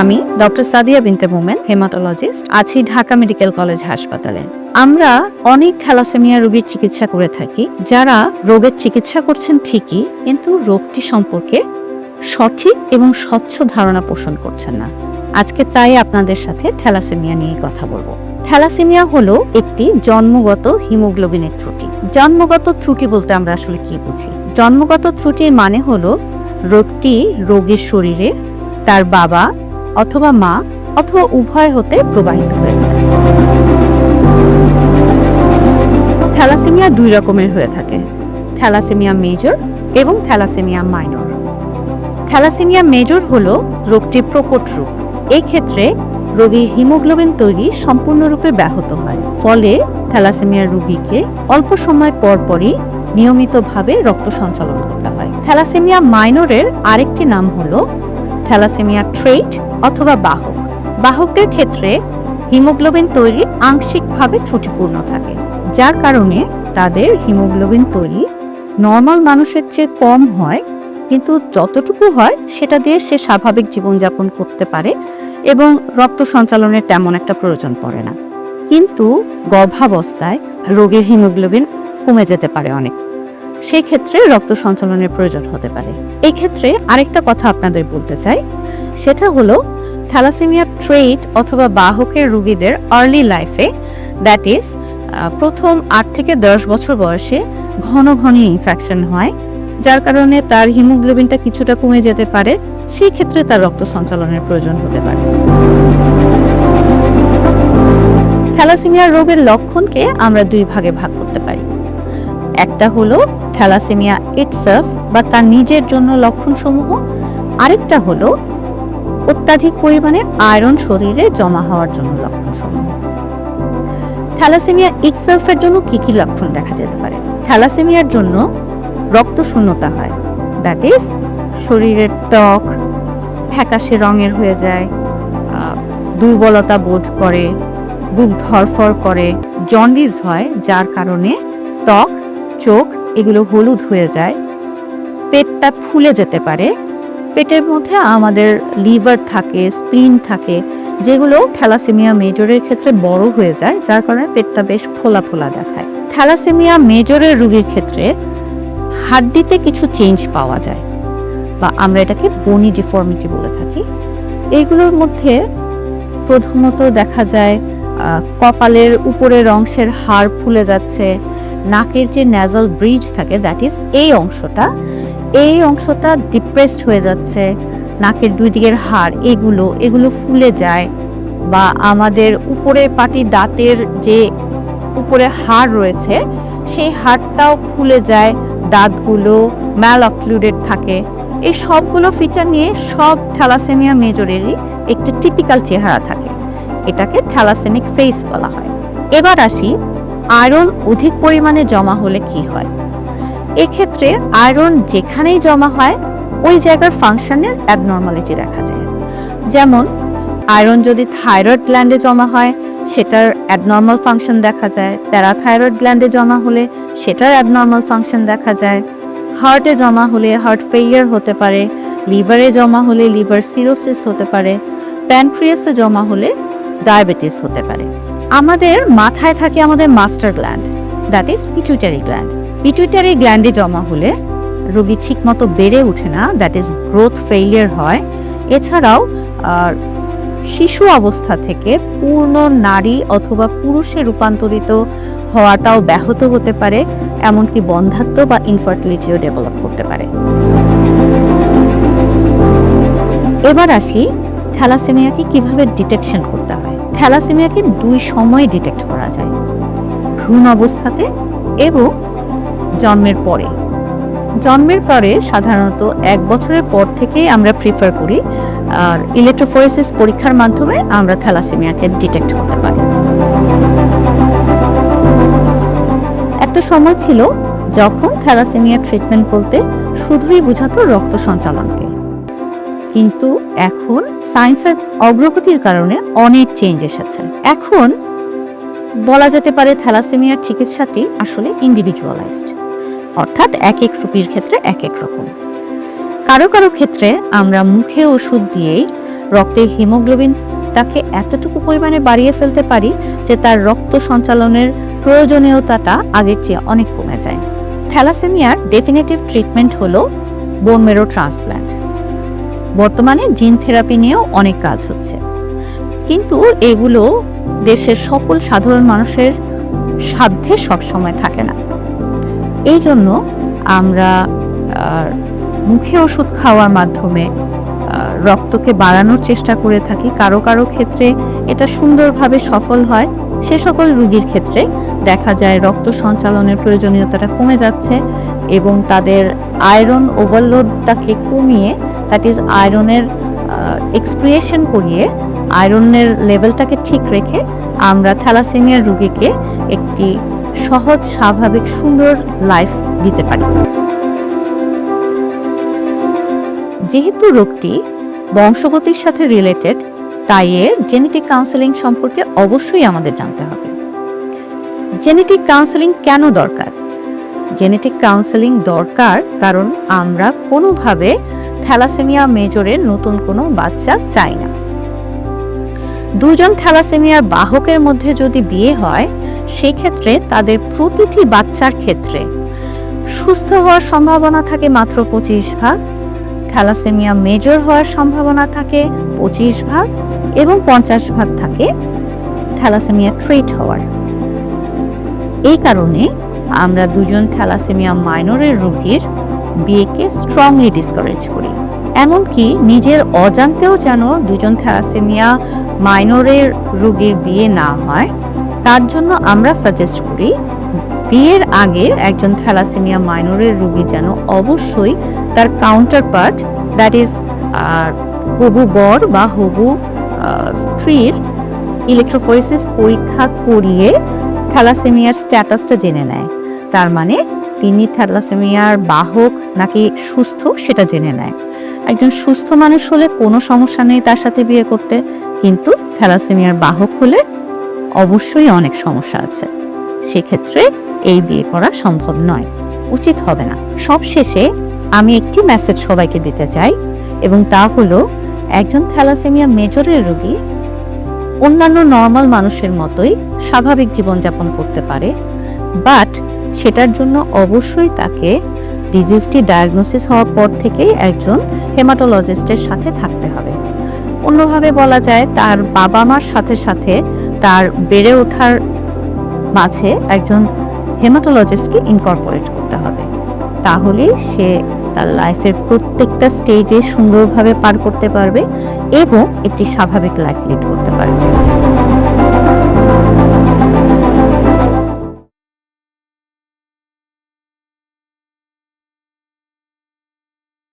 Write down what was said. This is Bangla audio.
আমি ডক্টর সাদিয়া বিনতে মোমেন, হেমাটোলজিস্ট, আছি ঢাকা মেডিকেল কলেজ হাসপাতালে। আমরা অনেক থ্যালাসেমিয়া রোগীর চিকিৎসা করে থাকি, যারা রোগের চিকিৎসা করছেন ঠিকই, কিন্তু রোগটি সম্পর্কে সঠিক এবং স্বচ্ছ ধারণা পোষণ করছেন না। আজকে তাই আপনাদের সাথে থ্যালাসেমিয়া নিয়ে কথা বলব। থ্যালাসেমিয়া হলো একটি জন্মগত হিমোগ্লোবিনের ত্রুটি। জন্মগত ত্রুটি বলতে আমরা আসলে কি বুঝি? জন্মগত ত্রুটির মানে হলো রোগটি রোগীর শরীরে তার বাবা অথবা মা অথবা উভয় হতে প্রবাহিত হয়েছে। থ্যালাসেমিয়া দুই রকমের হয়ে থাকে। থ্যালাসেমিয়া মেজর এবং থ্যালাসেমিয়া মাইনর। থ্যালাসেমিয়া মেজর হল রোগটির প্রকট রূপ। এই ক্ষেত্রে রোগীর হিমোগ্লোবিন তৈরি সম্পূর্ণরূপে ব্যাহত হয়। ফলে থ্যালাসেমিয়া রোগীকে অল্প সময় পরপরই নিয়মিতভাবে রক্ত সঞ্চালন করতে হয়। থ্যালাসেমিয়া মাইনরের আরেকটি নাম হলো থ্যালাসেমিয়া ট্রেট অথবা বাহক। বাহকদের ক্ষেত্রে হিমোগ্লোবিন তৈরি আংশিকভাবে ত্রুটিপূর্ণ থাকে, যার কারণে তাদের হিমোগ্লোবিন তৈরি নর্মাল মানুষের চেয়ে কম হয়, কিন্তু যতটুকু হয় সেটা দিয়ে সে স্বাভাবিক জীবনযাপন করতে পারে এবং রক্ত সঞ্চালনের তেমন একটা প্রয়োজন পড়ে না। কিন্তু গর্ভাবস্থায় রোগীর হিমোগ্লোবিন কমে যেতে পারে অনেক। সেই ক্ষেত্রে রক্ত সঞ্চালনের প্রয়োজন হতে পারে। এই ক্ষেত্রে আরেকটা কথা আপনাদের বলতে চাই, সেটা হলো থ্যালাসেমিয়া ট্রেট অথবা বাহকের রোগীদের আর্লি লাইফে দ্যাট ইজ প্রথম আট থেকে দশ বছর বয়সে ঘন ঘন ইনফেকশন হয়, যার কারণে তার হিমোগ্লোবিনটা কিছুটা কমে যেতে পারে, সেই ক্ষেত্রে তার রক্ত সঞ্চালনের প্রয়োজন হতে পারে। থ্যালাসেমিয়া রোগের লক্ষণকে আমরা দুই ভাগে ভাগ করতে পারি। একটা হলো থ্যালাসেমিয়া ইটসেলফ বা তার নিজের জন্য লক্ষণসমূহ, আরেকটা হলো অত্যাধিক পরিমাণে আয়রন শরীরে জমা হওয়ার জন্য লক্ষণসমূহ। থ্যালাসেমিয়া ইটসেলফের জন্য কি কি লক্ষণ দেখা যেতে পারে? থ্যালাসেমিয়ার জন্য রক্ত শূন্যতা হয় দ্যাট ইজ শরীরের ত্বক ফ্যাকাশে রঙের হয়ে যায় দুর্বলতা বোধ করে, বুক ধরফর করে, জন্ডিস হয়, যার কারণে ত্বক চোখ এগুলো হলুদ হয়ে যায়। পেটটা ফুলে যেতে পারে। পেটের মধ্যে আমাদের লিভার থাকে স্প্লিন থাকে, যেগুলো থ্যালাসেমিয়া মেজরের ক্ষেত্রে বড় হয়ে যায়, যার কারণে পেটটা বেশ ফোলা ফোলা দেখায়। থ্যালাসেমিয়া মেজরের রোগীর ক্ষেত্রে হাড্ডিতে কিছু চেঞ্জ পাওয়া যায়, বা আমরা এটাকে বনি ডিফর্মিটি বলে থাকি। এইগুলোর মধ্যে প্রথমত দেখা যায় কপালের উপরের অংশের হাড় ফুলে যাচ্ছে নাকের যে ন্যাজাল ব্রিজ থাকে দ্যাট ইজ এই অংশটা এই অংশটা ডিপ্রেসড হয়ে যাচ্ছে। নাকের দুই দিকের হাড়, এগুলো এগুলো ফুলে যায় বা আমাদের উপরে পাটি দাঁতের যে উপরে হাড় রয়েছে, সেই হাড়টাও ফুলে যায়, দাঁতগুলো ম্যাল অক্লুডেড থাকে। এই সবগুলো ফিচার নিয়ে সব থ্যালাসেমিয়া মেজরেরই একটা টিপিক্যাল চেহারা থাকে। এটাকে থ্যালাসেমিক ফেস বলা হয়। এবার আসি আয়রন অধিক পরিমাণে জমা হলে কি হয়? এক্ষেত্রে আয়রন যেখানেই জমা হয়, ওই জায়গার ফাংশনের অ্যাবনর্মালিটি দেখা যায়। যেমন, আয়রন যদি থাইরয়েড গ্ল্যান্ডে জমা হয়, সেটার অ্যাবনর্মাল ফাংশন দেখা যায়। প্যারাথাইরয়েড গ্ল্যান্ডে জমা হলে সেটার অ্যাবনর্মাল ফাংশন দেখা যায়। হার্টে জমা হলে হার্ট ফেইয়ার হতে পারে। লিভারে জমা হলে লিভার সিরোসিস হতে পারে। প্যানক্রিয়াসে জমা হলে ডায়াবেটিস হতে পারে। আমাদের মাথায় থাকে আমাদের master gland that is pituitary gland pituitary গ্ল্যান্ডে জমা হলে রোগী ঠিকমতো বেড়ে ওঠে না দ্যাট ইজ গ্রোথ ফেইলিয়ার হয়। এছাড়াও শিশু অবস্থা থেকে পূর্ণ নারী অথবা পুরুষে রূপান্তরিত হওয়াটাও ব্যাহত হতে পারে, এমনকি বন্ধাত্ব বা ইনফার্টিলিটিও ডেভেলপ করতে পারে। এবার আসি থ্যালাসেমিয়াকে কীভাবে ডিটেকশন করতে হয়। থ্যালাসেমিয়াকে দুই সময়ে ডিটেক্ট করা যায়। ভ্রূণ অবস্থাতে এবং জন্মের পরে। জন্মের পরে সাধারণত এক বছরের পর থেকেই আমরা প্রিফার করি, আর ইলেকট্রোফোরেসিস পরীক্ষার মাধ্যমে আমরা থ্যালাসেমিয়াকে ডিটেক্ট করতে পারি। একটা সময় ছিল যখন থ্যালাসেমিয়া ট্রিটমেন্ট বলতে শুধুই বোঝাতো রক্ত সঞ্চালনকে। কিন্তু এখন সায়েন্সের অগ্রগতির কারণে অনেক চেঞ্জ এসেছে। এখন বলা যেতে পারে থ্যালাসেমিয়ার চিকিৎসাটি আসলে ইন্ডিভিজুয়ালাইজড অর্থাৎ এক এক রোগীর ক্ষেত্রে এক এক রকম। কারও কারও ক্ষেত্রে আমরা মুখে ওষুধ দিয়েই রক্তের হিমোগ্লোবিনটাকে এতটুকু পরিমাণে বাড়িয়ে ফেলতে পারি যে তার রক্ত সঞ্চালনের প্রয়োজনীয়তাটা আগের চেয়ে অনেক কমে যায়। থ্যালাসেমিয়ার ডেফিনেটিভ ট্রিটমেন্ট হলো বোন মেরো ট্রান্সপ্ল্যান্ট বর্তমানে জিন থেরাপি নিয়েও অনেক কাজ হচ্ছে। কিন্তু এগুলো দেশের সকল সাধারণ মানুষের সাধ্যে সবসময় থাকে না। এই জন্য আমরা মুখে ওষুধ খাওয়ার মাধ্যমে রক্তকে বাড়ানোর চেষ্টা করে থাকি। কারও কারও ক্ষেত্রে এটা সুন্দরভাবে সফল হয়। সে সকল রোগীর ক্ষেত্রে দেখা যায় রক্ত সঞ্চালনের প্রয়োজনীয়তাটা কমে যাচ্ছে এবং তাদের আয়রন ওভারলোডটাকে কমিয়ে দ্যাট ইজ আয়রনের এক্সপ্রিয়েশন করিয়ে আয়রনের লেভেলটাকে ঠিক রেখে আমরা থ্যালাসেমিয়ার রুগীকে একটি সহজ, স্বাভাবিক, সুন্দর লাইফ দিতে পারি। যেহেতু রোগটি বংশগতির সাথে রিলেটেড তাই এর জেনেটিক কাউন্সেলিং সম্পর্কে অবশ্যই আমাদের জানতে হবে। জেনেটিক কাউন্সেলিং কেন দরকার? জেনেটিক কাউন্সেলিং দরকার কারণ আমরা কোনোভাবে থ্যালাসেমিয়া মেজরের নতুন কোনো বাচ্চা চাই না। দুজন থ্যালাসেমিয়ার বাহকের মধ্যে যদি বিয়ে হয়, সেক্ষেত্রে তাদের প্রতিটি বাচ্চার ক্ষেত্রে সুস্থ হওয়ার সম্ভাবনা থাকে মাত্র পঁচিশ ভাগ, থ্যালাসেমিয়া মেজর হওয়ার সম্ভাবনা থাকে পঁচিশ ভাগ এবং পঞ্চাশ ভাগ থাকে থ্যালাসেমিয়া ট্রিট হওয়ার। এই কারণে আমরা দুজন থ্যালাসেমিয়া মাইনরের রোগীর বিয়েকে স্ট্রংলি ডিসকারেজ করি। এমনকি নিজের অজান্তেও যেন দুজন থ্যালাসেমিয়া মাইনরের রোগীর বিয়ে না হয়, তার জন্য আমরা সাজেস্ট করি বিয়ের আগে একজন থ্যালাসেমিয়া মাইনরের রোগী যেন অবশ্যই তার কাউন্টার পার্ট দ্যাট ইজ হবু বর বা হবু স্ত্রীর ইলেকট্রোফোরেসিস পরীক্ষা করিয়ে থ্যালাসেমিয়ার স্ট্যাটাসটা জেনে নেয়। তার মানে তিনি থ্যালাসেমিয়ার বাহক নাকি সুস্থ সেটা জেনে নেয়। একজন সুস্থ মানুষ হলে কোনো সমস্যা নেই তার সাথে বিয়ে করতে, কিন্তু থ্যালাসেমিয়ার বাহক হলে অবশ্যই অনেক সমস্যা আছে। সেক্ষেত্রে এই বিয়ে করা সম্ভব নয়। উচিত হবে না। সবশেষে আমি একটি মেসেজ সবাইকে দিতে চাই এবং তা হলো, একজন থ্যালাসেমিয়া মেজরের রোগী অন্যান্য নর্মাল মানুষের মতোই স্বাভাবিক জীবনযাপন করতে পারে বাট সেটার জন্য অবশ্যই তাকে ডিজিজটি ডায়াগনোসিস হওয়ার পর থেকেই একজন হেমাটোলজিস্টের সাথে থাকতে হবে। অন্যভাবে বলা যায়, তার বাবা মার সাথে সাথে তার বেড়ে ওঠার মাঝে একজন হেমাটোলজিস্টকে ইনকর্পোরেট করতে হবে। তাহলেই সে তার লাইফের প্রত্যেকটা স্টেজে সুন্দরভাবে পার করতে পারবে এবং একটি স্বাভাবিক লাইফ লিড করতে পারবে।